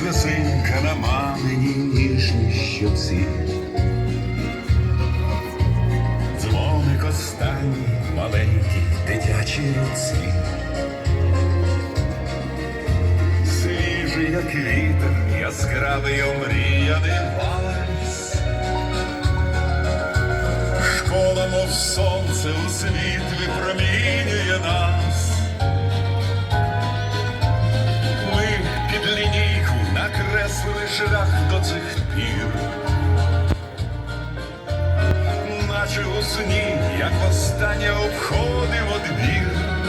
Сльозинка на мамині ніжній щоці. Дзвоник останній маленькій дитячій руці. Як яскравий омріяний вальс. Школа, мов сонце у світ випромінює нас. Ми під лінійку накреслили шлях до цих пір. Наче у сні, як востаннє обходимо двір.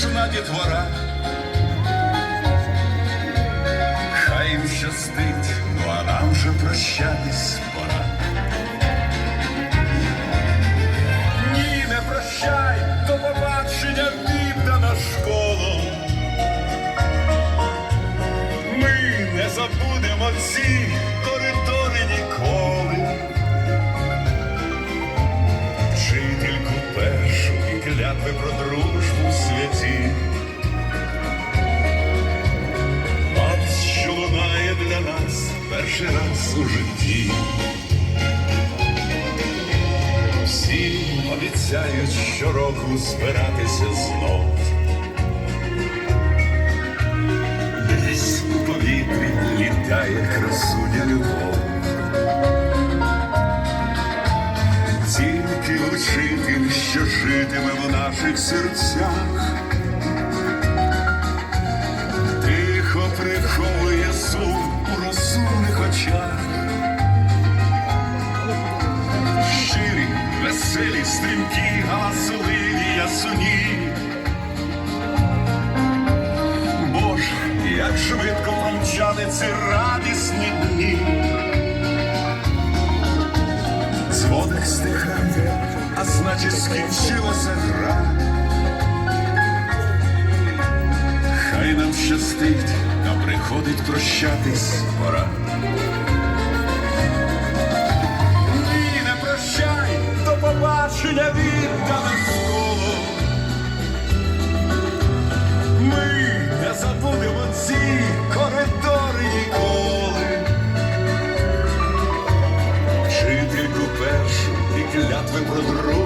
Мила, дітвора. Хай їм щастить, ну а нам вже прощатись пора. Ні, не прощай, до побачення віддана школу. Ми не забудемо ці коридори ніколи. Вчительку першу і клятви про дружбу в святі. Що лунає для нас перший раз у житті. Всі обіцяють щороку збиратися знов. Десь у повітрі літає красуня любов. Житиме в наших серцях, тихо приховує сум у розумних очах. щирі, веселі, стрімкі, галасливі ясуні. Боже, як швидко промчали ці радісні дні. А значить скінчилася гра. Хай нам щастить, та приходить прощатись пора. Ні, не прощай, до побачення віддане клятви про дружбу